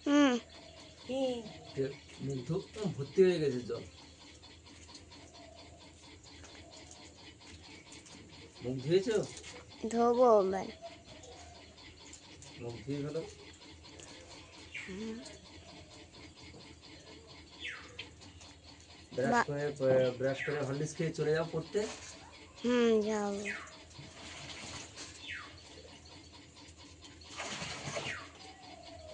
হুম তে- মুখ ধুপ ভর্তি হয়ে গেছে জল মুখ ধুয়েছো ধোবো এবার মুখ ধুয়ে ব্রাশ করে ব্রাশ করে হরলিক্স খেয়ে চলে যাও পড়তে হুম যাব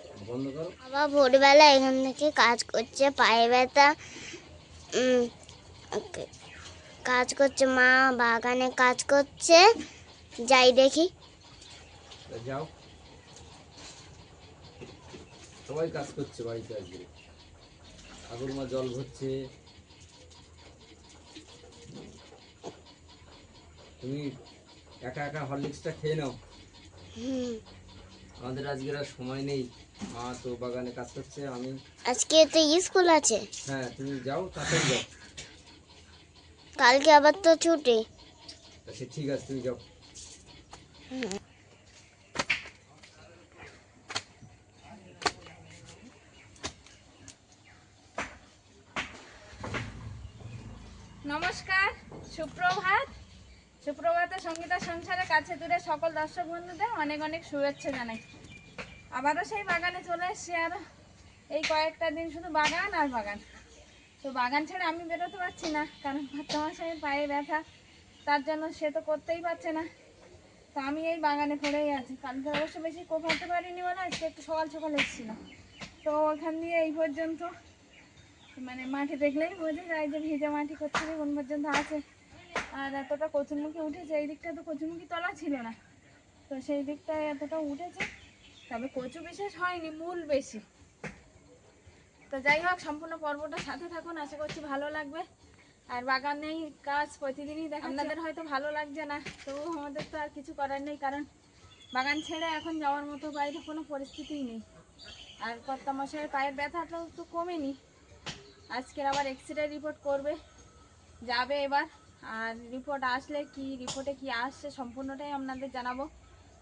বন্ধ করো বাবা ভোরবেলা এখান থেকে কাজ করছে পায়ে ব্যথা। কাজ করছে মা বাগানে কাজ করছে। যাই দেখি। যাও। সবাই কাজ করছে বাড়িতে আজকে। ঠাকুর মা জল ভরছে। তুমি একা একা হরলিক্সটা খেয়ে নাও। আমাদের আজকের আর সময় নেই। মা তো বাগানে কাজ করছে আমি আজকে তো স্কুল আছে। হ্যাঁ তুমি যাও তাড়াতাড়ি যাও। কালকে আবার তো ছুটি। সে ঠিক আছে তুমি যাও। নমস্কার সুপ্রভাত। সুপ্রভাতে সঙ্গীতা সংসারের কাছে দূরে সকল দর্শক বন্ধুদের অনেক অনেক শুভেচ্ছা জানাই। আবারও সেই বাগানে চলে এসেছি আর এই কয়েকটা দিন শুধু বাগান আর বাগান। তো বাগান ছেড়ে আমি বেরোতে পারছি না, কারণ বর্তমানে পায়ে ব্যথা, তার জন্য সে তো করতেই পারছে না। তো আমি এই বাগানে পড়েই আছি। কালকে অবশ্য বেশি কোপাতে পারিনি বলে আজকে একটু সকাল সকাল এসেছিলাম তো ওখান দিয়ে এই পর্যন্ত মানে মাটি দেখলেই বোঝা যায় যে ভিজে মাটি করছে কোন পর্যন্ত আছে। আর এতটা কচুরমুখী উঠেছে, এই দিকটা তো কচুরমুখী তলা ছিল না। তো সেই দিকটায় এতটা উঠেছে তবে কচু বিশেষ হয়নি, মূল বেশি। তো যাই হোক, সম্পূর্ণ পর্বটা সাথে থাকুন, আশা করছি ভালো লাগবে। আর বাগানেই কাজ প্রতিদিনই দেখা আপনাদের হয়তো ভালো লাগছে না তবু আমাদের তো আর কিছু করার নেই, কারণ বাগান ছেড়ে এখন যাওয়ার মতো বাইরে কোনো পরিস্থিতিই নেই। আর কর্তা মশাইয়ের পায়ের ব্যথাটাও তো কমেনি। আজকের আবার এক্স রে রিপোর্ট করবে, যাবে এবার। আর রিপোর্ট আসলে কি রিপোর্টে কি আসছে, সম্পূর্ণটাই আপনাদের জানাব।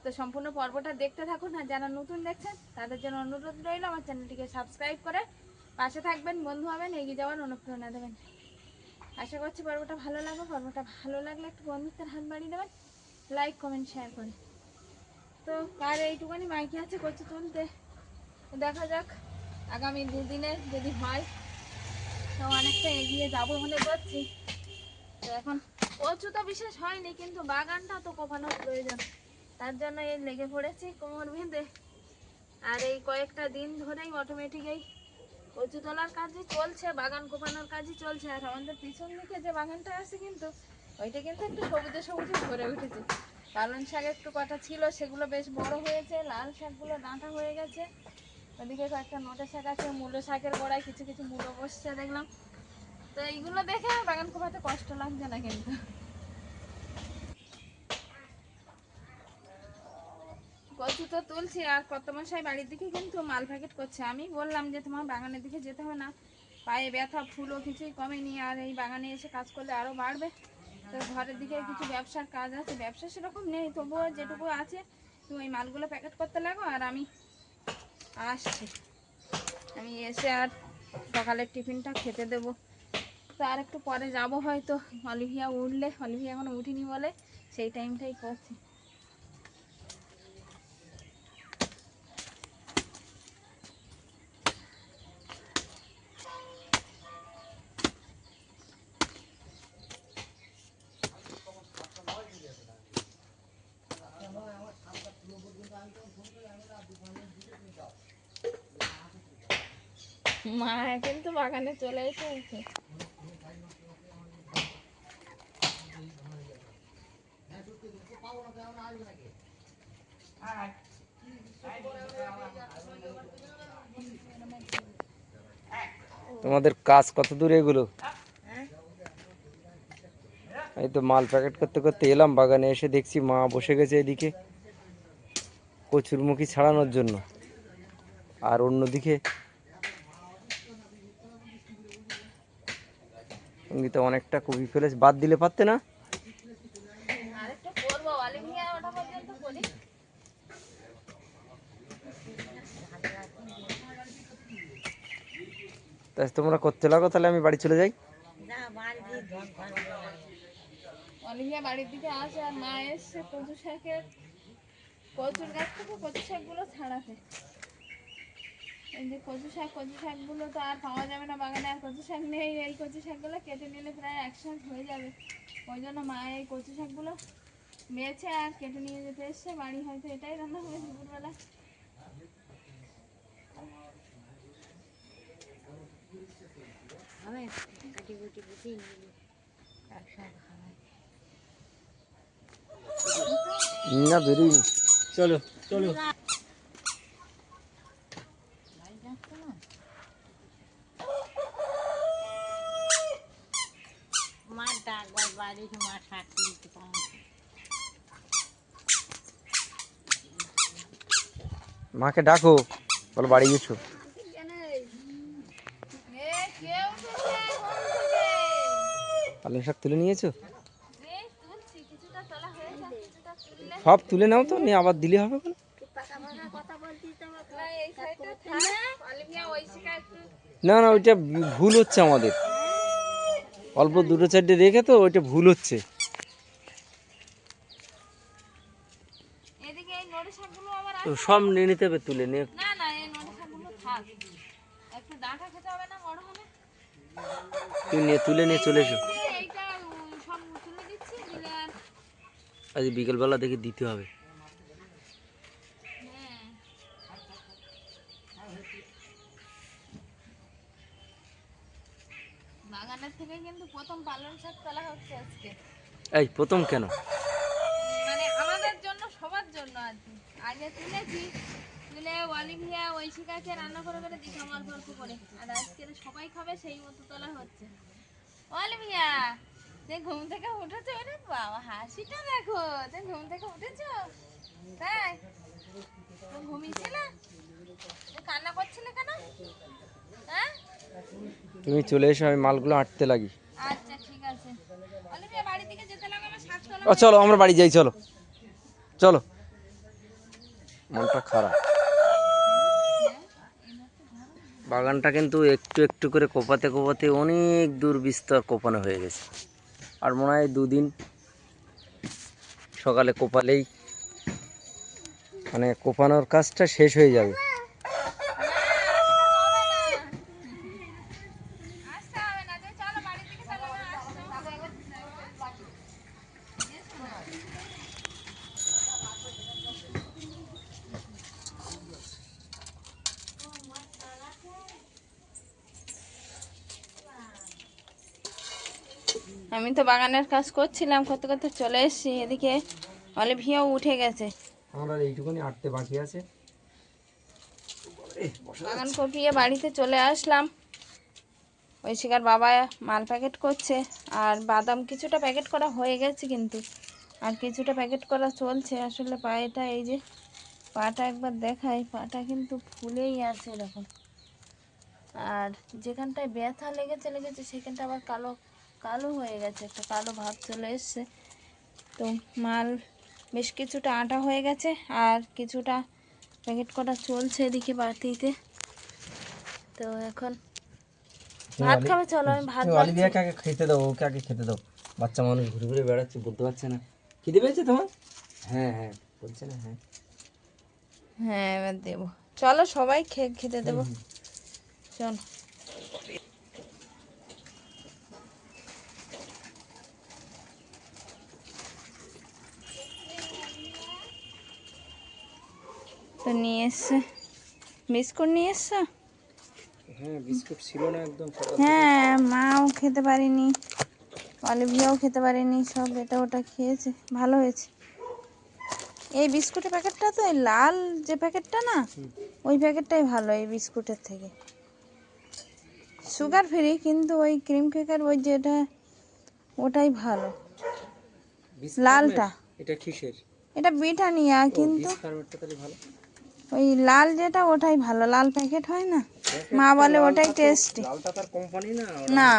তো সম্পূর্ণ পর্বটা দেখতে থাকুন আর যারা নতুন দেখছেন, তাদের জন্য অনুরোধ রইল আমার চ্যানেলটিকে সাবস্ক্রাইব করে পাশে থাকবেন, বন্ধু হবেন, এগিয়ে যাওয়ার অনুপ্রেরণা দেবেন। আশা করছি পর্বটা ভালো লাগবে। পর্বটা ভালো লাগলে একটু বন্ধুত্বের হাত বাড়িয়ে দেবেন। লাইক কমেন্ট শেয়ার করে তো কার এইটুখানি মাইকি আছে করছে তুলতে দেখা যাক আগামী দুদিনে যদি হয়, তো অনেকটা এগিয়ে যাব মনে করছি তো এখন কচু তো বিশেষ হয়নি, কিন্তু বাগানটা তো কোপানোর প্রয়োজন। তার জন্য এই লেগে পড়েছি কোমর বেঁধে। আর এই কয়েকটা দিন ধরেই অটোমেটিক এই কচু তোলার কাজই চলছে, বাগান কোপানোর কাজই চলছে। আর আমাদের পিছন দিকে যে বাগানটা আছে কিন্তু, ওইটা কিন্তু একটু সবুজে সবুজে ভরে উঠেছে। পালং শাক একটু কটা ছিল, সেগুলো বেশ বড় হয়েছে, লাল শাকগুলো ডাঁটা হয়ে গেছে। ওদিকে কয়েকটা নোটে শাক আছে, মূলো শাকের গোড়ায় কিছু কিছু মূলো বসছে দেখলাম। তো এইগুলো দেখে বাগান কোপাতে কষ্ট লাগছে না কিন্তু। কচু তো তুলছি আর কত মশাই বাড়ির দিকে কিন্তু মাল প্যাকেট করছে। আমি বললাম যে তোমার বাগানের দিকে যেতে হবে না। পায়ে ব্যথা, ফুলও কিছুই কমেনি আর এই বাগানে এসে কাজ করলে আরও বাড়বে। তো ঘরের দিকে কিছু ব্যবসার কাজ আছে, ব্যবসা সেরকম নেই, তবুও যেটুকু আছে, তুমি ওই মালগুলো প্যাকেট করতে লাগো আর আমি আসছি। আমি এসে আর সকালের টিফিনটা খেতে দেবো। তো আর একটু পরে যাব হয়তো। অলিভিয়া উঠলে, অলিভিয়া এখনও উঠিনি বলে সেই টাইমটাই করছি। মা কিন্তু বাগানে চলে এসেছে। তোমাদের কাজ কত দূরে এগুলো? এই তো মাল প্যাকেট করতে করতে এলাম, বাগানে এসে দেখছি মা বসে গেছে এদিকে। কচুরমুখী ছাড়ানোর জন্য। আর অন্যদিকে সঙ্গীতা অনেকটা কবি ফেলে বাদ দিলে পারতে না? তাই তোমরা করতে লাগো তাহলে আমি বাড়ি চলে যাই। বাড়ির দিকে আসে আর মা এসছে কচু শাকের। কচুর গাছ থেকে কচু শাকগুলো ছাড়াতে এই যে কচু শাক কচু শাকগুলো তো আর পাওয়া যাবে না বাগানে আর কচু শাক নেই এই কচু শাকগুলো কেটে নিলে প্রায় এক শাক হয়ে যাবে। ওই জন্য মা এই কচু শাকগুলো বেছে আর কেটে নিয়ে যেতে এসছে। বাড়ি হয়তো এটাই রান্না হবে দুপুরবেলা। না বেরোই চলো চলো। মা শাক মাকে ডাকো বলো বাড়ি গেছো? পালং শাক তুলে নিয়েছো এই তুলছি কিছুটা তোলা হয়েছে আর কিছুটা তুললে সব তুলে নাও তো নিয়ে আবার দিলে হবে না না ওইটা ভুল হচ্ছে আমাদের। অল্প দুটো চারটে রেখে তো ওইটা ভুল হচ্ছে। তো সব নিয়ে নিতে হবে তুলে নিয়ে। তুমি নিয়ে তুলে নিয়ে চলে এসো এই যে এইটা উম, সব তুলে দিচ্ছি দিলে আর আজ বিকেলবেলা দেখে দিতে হবে। বাগানের থেকে কিন্তু প্রথম পালং শাক তোলা হচ্ছে আজকে। এই প্রথম কেন? মানে আমাদের জন্য সবার জন্য আর কি। আগে তুলেছি তুলে অলিভিয়া ঐশিকাকে রান্না করে করে দিতাম অল্প অল্প করে। আর আজকে সবাই খাবে সেই মতো তোলা হচ্ছে। অলিভিয়া ঘুম থেকে উঠেছো বাবা হাসিটা দেখো ঘুম থেকে উঠেছো। তাই? ঘুমিয়েছিলে? কান্না করছিলে কেন? হ্যাঁ? তুমি চলে এসো আমি মালগুলো আটতে লাগি। আচ্ছা ঠিক আছে। বাড়ি থেকে যেতে লাগে আমার ও চলো আমরা বাড়ি যাই চলো। চলো। মনটা খারাপ। বাগানটা কিন্তু একটু একটু করে কোপাতে কোপাতে অনেক দূর বিস্তর কোপানো হয়ে গেছে। আর মনে হয় দুদিন সকালে কোপালেই মানে কোপানোর কাজটা শেষ হয়ে যাবে আসতে হবে না যে চলো বাড়ি থেকে চলো না আসতে হবে আমি তো বাগানের কাজ করছিলাম করতে করতে চলে এসেছি। এদিকে অলিভিয়াও উঠে গেছে। আমরা এইটুকুনি আটতে বাকি আছে। বাগান কপিয়ে বাড়িতে চলে আসলাম। ওই শিকার বাবা মাল প্যাকেট করছে আর বাদাম কিছুটা প্যাকেট করা হয়ে গেছে কিন্তু। আর কিছুটা প্যাকেট করা চলছে। আসলে পায়েটা এই যে পাটা একবার দেখাই। পাটা কিন্তু ফুলেই আছে এরকম। আর যেখানটায় ব্যথা লেগেছে লেগেছে সেখানটা আবার কালো কালো হয়ে গেছে একটা কালো ভাব চলে এসছে। তো মাল বেশ কিছুটা আটা হয়ে গেছে আর কিছুটা প্যাকেট করা চলছে এদিকে বাটিতে তো এখন ভাত খাবে চলো আমি ভাত আগে খেতে দাও ওকে আগে খেতে দাও। বাচ্চা মানুষ ঘুরে ঘুরে বেড়াচ্ছে বলতে পারছে না। খিদে পেয়েছে তোমার? হ্যাঁ হ্যাঁ বলছে না হ্যাঁ। হ্যাঁ এবার দেবো। চলো সবাই খেয়ে খেতে দেবো। চলো। তো নিয়ে এসছে বিস্কুট নিয়ে এসছো? হ্যাঁ বিস্কুট ছিল না একদম হ্যাঁ মাও খেতে পারিনি অলিভিয়াও খেতে পারিনি সব এটা ওটা খেয়েছে ভালো হয়েছে। এই বিস্কুটের প্যাকেটটা তো এই লাল যে প্যাকেটটা না ওই প্যাকেটটাই ভালো এই বিস্কুটের থেকে। সুগার ফ্রি কিন্তু ওই ক্রিম কেকের ওই যেটা ওটাই ভালো। লালটা। এটা কিসের? এটা ব্রিটানিয়া কিন্তু ভালো। ওই লাল যেটা ওটাই ভালো। লাল প্যাকেট হয় না? মা বলে ওটাই টেস্টি লালটা তার কোম্পানি না? না।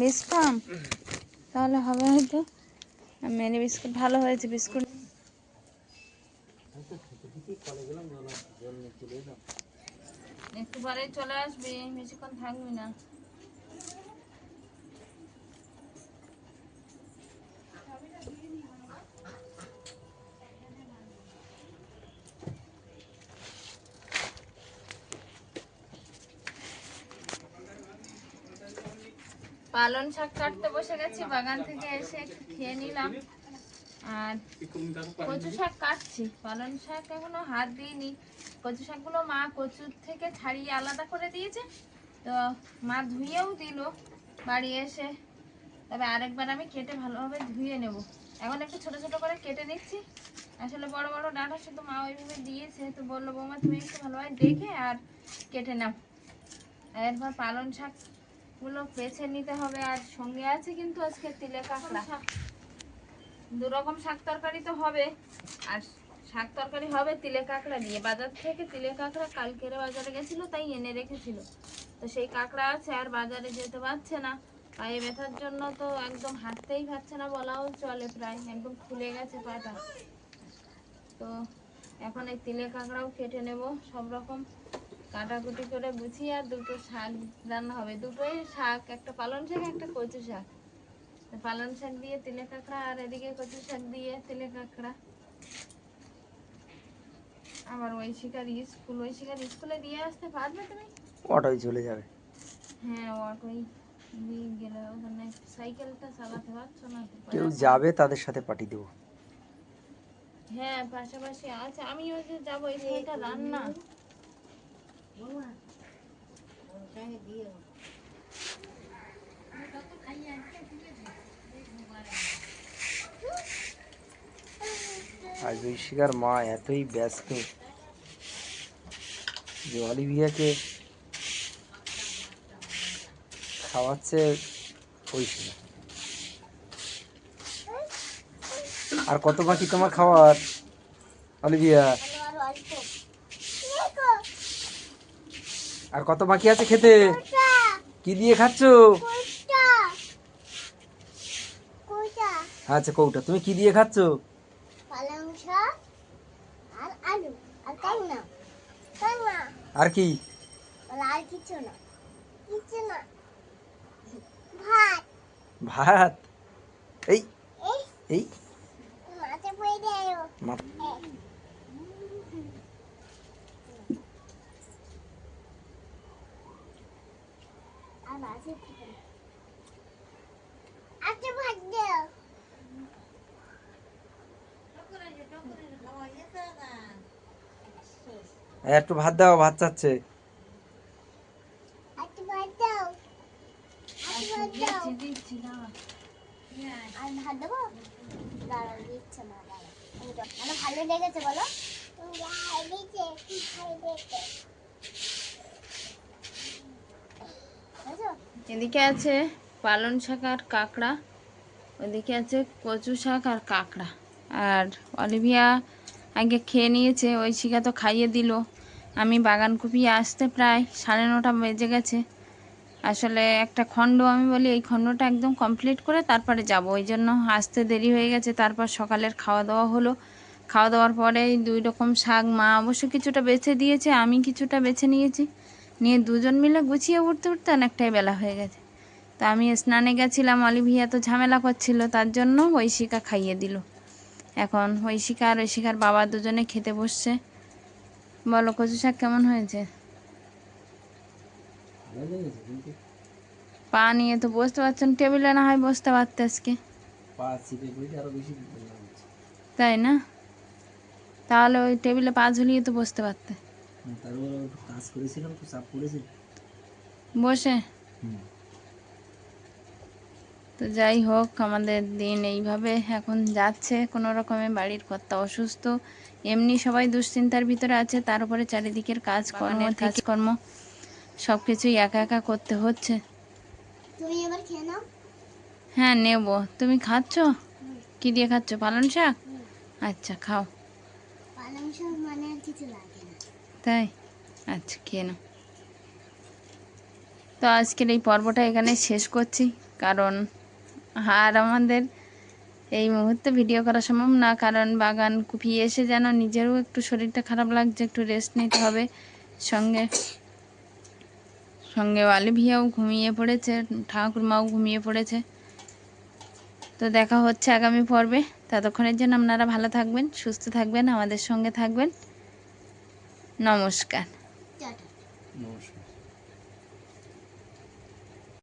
বিস তাহলে হবে হয়তো। মেরি বিস্কুট ভালো হয়েছে বিস্কুট একটু পরে চলে আসবি বেশিক্ষণ থাকবি না। পালন শাক কাটতে বসে গেছি, বাগান থেকে এসে একটু খেয়ে নিলাম। আর কচু শাক কাটছি পালন শাক এখনও হাত দিইনি। কচু শাকগুলো মা কচুর থেকে ছাড়িয়ে আলাদা করে দিয়েছে, তো মা ধুয়েও দিল বাড়ি এসে। তবে আরেকবার আমি কেটে ভালোভাবে ধুয়ে নেব। এখন একটু ছোট ছোট করে কেটে নিচ্ছি। আসলে বড় বড় ডাঁটা শুধু মা ওইভাবে দিয়েছে, তো বলল বৌমা তুমি একটু ভালোভাবে দেখে আর কেটে নাও। এরপর পালন শাক গুলো বেছে নিতে হবে আর সঙ্গে আছে কিন্তু আজকে তিলে কাঁকড়া দু রকম শাক তরকারি তো হবে। আর শাক তরকারি হবে তিলে কাঁকড়া দিয়ে বাজার থেকে তিলে কাঁকড়া কালকের বাজারে গেছিল, তাই এনে রেখেছিল। তো সেই কাঁকড়া আছে আর বাজারে যেতে পারছে না। পায়ে ব্যথার জন্য তো একদম হাঁটতেই পারছে না বলাও চলে প্রায়, একদম খুলে গেছে পাটা। তো এখন এই তিলে কাঁকড়াও কেটে নেব সব রকম। কাটাকুটি করে গুছিয়ে আর দুটো শাক রান্না হবে। দুটোই শাক একটা পালন শাক একটা কচু শাক। পালন শাক দিয়ে তিলে কাঁকড়া আর এদিকে কচু শাক দিয়ে তিলে কাঁকড়া। আবার ওই শিকার স্কুল ওই শিকার স্কুলে দিয়ে আসতে পারবে তুমি? অটোয় চলে যাবে। হ্যাঁ অটোই দিয়ে গেলে ওখানে সাইকেলটা চালাতে পারছ না? কেউ যাবে তাদের সাথে পাঠিয়ে দেবো। হ্যাঁ পাশাপাশি আছে। আমি ওই যে যাব এটা রান্না। আজ ঐশিকার মা এতই ব্যস্ত যে অলিভিয়াকে খাওয়াচ্ছে ঐশিকা। আর কত বাকি তোমার খাওয়ার, অলিভিয়া আর অল্প আর কত বাকি আছে খেতে? কি দিয়ে খাচ্ছো? আচ্ছা কৌটা। তুমি কি দিয়ে খাচ্ছো? আর কি? ভাত। ভাত? এই এই। এই। মাথা পড়ে দেয় মা- আর মাঝে আচ্ছা ভাত দাও একটু ভাত দাও ভাত চাচ্ছে আচ্ছা ভাত দাও আচ্ছা ভাত দাও দিচ্ছি দিচ্ছি দাঁড়া আর ভাত দেবো দাঁড়াও দিচ্ছে না দাঁড়াও আমি দাও। মানে ভালো লেগেছে বলো ভালো লেগেছে ভালো লেগেছে বুঝছ? এদিকে আছে পালন শাক আর কাঁকড়া। ওদিকে আছে কচু শাক আর কাঁকড়া। আর অলিভিয়া আগে খেয়ে নিয়েছে, ওই শিকা তো খাইয়ে দিল। আমি বাগান কুপিয়ে আসতে প্রায় সাড়ে নটা বেজে গেছে। আসলে একটা খণ্ড আমি বলি, এই খণ্ডটা একদম কমপ্লিট করে তারপরে যাব। ওই জন্য আসতে দেরি হয়ে গেছে, তারপর সকালের খাওয়া দাওয়া হলো। খাওয়া দাওয়ার পরে দুই রকম শাক, মা অবশ্য কিছুটা বেছে দিয়েছে, আমি কিছুটা বেছে নিয়েছি। নিয়ে দুজন মিলে গুছিয়ে উঠতে উঠতে অনেকটাই বেলা হয়ে গেছে। তো আমি স্নানে গেছিলাম অলিভিয়া তো ঝামেলা করছিল তার জন্য ঐশিকা খাইয়ে দিল। এখন ঐশিকা আর ঐশিকার বাবা দুজনে খেতে বসছে। বলো কচু শাক কেমন হয়েছে? পা নিয়ে তো বসতে পারছেন টেবিলে না হয় বসতে পারতে আজকে। তাই না? তাহলে ওই টেবিলে পা ঝুলিয়ে তো বসতে পারতে। বসে? তো যাই হোক আমাদের দিন এইভাবে এখন যাচ্ছে। কোনো রকমে বাড়ির কর্তা অসুস্থ। এমনি সবাই দুশ্চিন্তার ভিতরে আছে তার উপরে চারিদিকের কাজকর্ম কাজকর্ম সব কিছুই একা একা করতে হচ্ছে। তুমি এবার খেয়ে নাও। হ্যাঁ নেব। তুমি খাচ্ছ? কি দিয়ে খাচ্ছ? পালন শাক? আচ্ছা খাও। পালং শাক মানে কিছু লাগে না। তাই? আচ্ছা খেয়ে নাও। তো আজকের এই পর্বটা এখানে শেষ করছি কারণ আর আমাদের এই মুহূর্তে ভিডিও করা সম্ভব না কারণ বাগান কুপিয়ে এসে যেন নিজেরও একটু শরীরটা খারাপ লাগছে একটু রেস্ট নিতে হবে। সঙ্গে সঙ্গে অলিভিয়াও ঘুমিয়ে পড়েছে ঠাকুরমাও ঘুমিয়ে পড়েছে। তো দেখা হচ্ছে আগামী পর্বে। ততক্ষণের জন্য আপনারা ভালো থাকবেন সুস্থ থাকবেন আমাদের সঙ্গে থাকবেন। নমস্কার। নমস্কার।